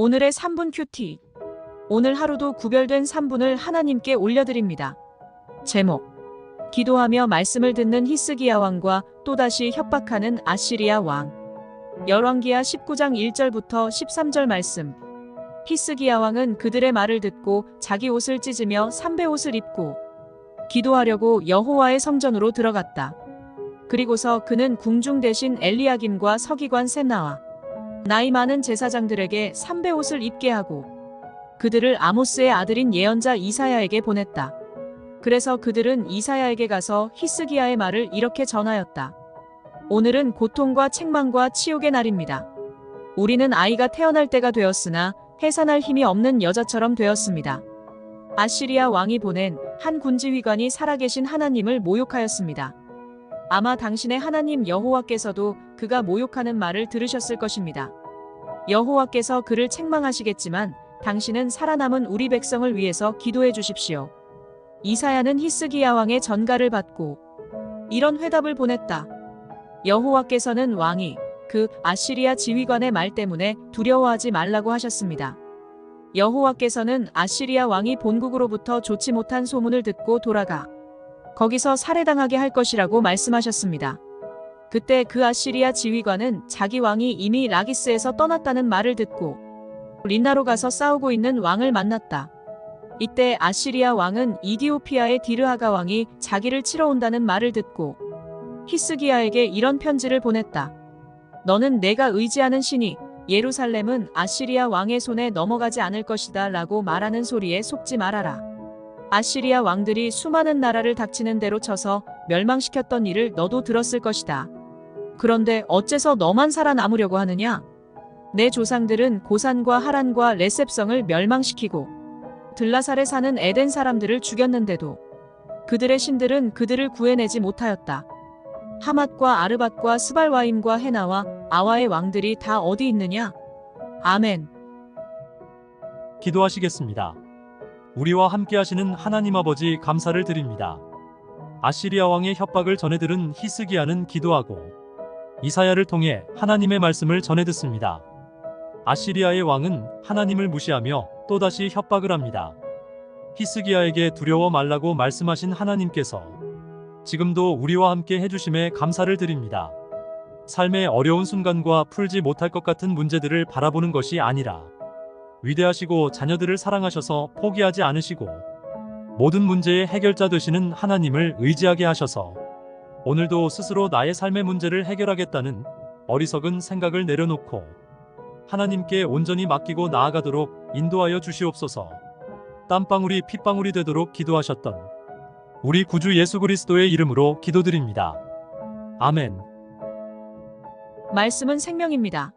오늘의 3분 큐티. 오늘 하루도 구별된 3분을 하나님께 올려드립니다. 제목. 기도하며 말씀을 듣는 히스기야 왕과 또다시 협박하는 아시리아 왕. 열왕기하 19장 1절부터 13절 말씀. 히스기야 왕은 그들의 말을 듣고 자기 옷을 찢으며 삼배 옷을 입고 기도하려고 여호와의 성전으로 들어갔다. 그리고서 그는 궁중 대신 엘리야김과 서기관 세나와 나이 많은 제사장들에게 삼배 옷을 입게 하고 그들을 아모스의 아들인 예언자 이사야에게 보냈다. 그래서 그들은 이사야에게 가서 히스기야의 말을 이렇게 전하였다. 오늘은 고통과 책망과 치욕의 날입니다. 우리는 아이가 태어날 때가 되었으나 해산할 힘이 없는 여자처럼 되었습니다. 아시리아 왕이 보낸 한 군지휘관이 살아계신 하나님을 모욕하였습니다. 아마 당신의 하나님 여호와께서도 그가 모욕하는 말을 들으셨을 것입니다. 여호와께서 그를 책망하시겠지만 당신은 살아남은 우리 백성을 위해서 기도해 주십시오. 이사야는 히스기야 왕의 전가를 받고 이런 회답을 보냈다. 여호와께서는 왕이 그 아시리아 지휘관의 말 때문에 두려워하지 말라고 하셨습니다. 여호와께서는 아시리아 왕이 본국으로부터 좋지 못한 소문을 듣고 돌아가 거기서 살해당하게 할 것이라고 말씀하셨습니다. 그때 그 아시리아 지휘관은 자기 왕이 이미 라기스에서 떠났다는 말을 듣고 린나로 가서 싸우고 있는 왕을 만났다. 이때 아시리아 왕은 이디오피아의 디르하가 왕이 자기를 치러 온다는 말을 듣고 히스기야에게 이런 편지를 보냈다. 너는 내가 의지하는 신이 예루살렘은 아시리아 왕의 손에 넘어가지 않을 것이다 라고 말하는 소리에 속지 말아라. 아시리아 왕들이 수많은 나라를 닥치는 대로 쳐서 멸망시켰던 일을 너도 들었을 것이다. 그런데 어째서 너만 살아남으려고 하느냐? 내 조상들은 고산과 하란과 레셉성을 멸망시키고 들라살에 사는 에덴 사람들을 죽였는데도 그들의 신들은 그들을 구해내지 못하였다. 하맛과 아르밧과 스발와임과 헤나와 아와의 왕들이 다 어디 있느냐? 아멘. 기도하시겠습니다. 우리와 함께 하시는 하나님 아버지 감사를 드립니다. 아시리아 왕의 협박을 전해 들은 히스기야는 기도하고 이사야를 통해 하나님의 말씀을 전해 듣습니다. 아시리아의 왕은 하나님을 무시하며 또다시 협박을 합니다. 히스기야에게 두려워 말라고 말씀하신 하나님께서 지금도 우리와 함께 해주심에 감사를 드립니다. 삶의 어려운 순간과 풀지 못할 것 같은 문제들을 바라보는 것이 아니라 위대하시고 자녀들을 사랑하셔서 포기하지 않으시고 모든 문제의 해결자 되시는 하나님을 의지하게 하셔서 오늘도 스스로 나의 삶의 문제를 해결하겠다는 어리석은 생각을 내려놓고 하나님께 온전히 맡기고 나아가도록 인도하여 주시옵소서. 땀방울이 핏방울이 되도록 기도하셨던 우리 구주 예수 그리스도의 이름으로 기도드립니다. 아멘. 말씀은 생명입니다.